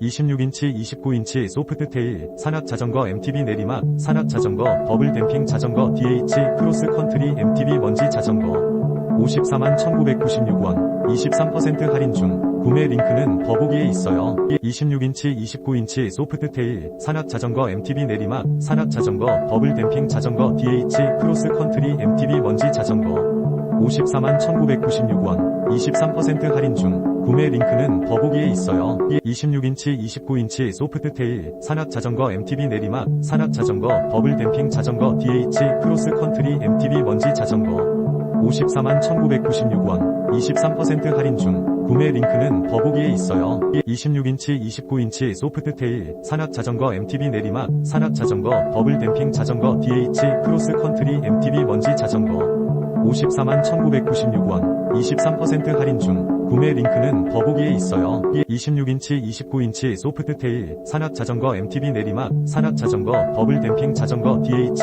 26인치 29인치 소프트테일 산악자전거 MTB 내리막 산악자전거 더블 댐핑 자전거 DH 크로스 컨트리 MTB 먼지 자전거. 54만 1996원 23% 할인 중. 구매 링크는 더보기에 있어요. 26인치 29인치 소프트테일 산악자전거 MTB 내리막 산악자전거 더블 댐핑 자전거 DH 크로스 컨트리 MTB 먼지 자전거 54만 1996원 23% 할인 중 구매 링크는 더보기에 있어요. 26인치 29인치 소프트테일 산악자전거 MTB 내리막 산악자전거 더블 댐핑 자전거 DH 크로스 컨트리 MTB 먼지 자전거. 54만 1996원 23% 할인 중 구매 링크는 더보기에 있어요. 26인치 29인치 소프트테일 산악자전거 MTB 내리막 산악자전거 더블 댐핑 자전거 DH 크로스 컨트리 MTB 54만 1996원 23% 할인 중 구매 링크는 더보기에 있어요. 26인치 29인치 소프트테일 산악자전거 MTB 내리막 산악자전거 더블 댐핑 자전거 DH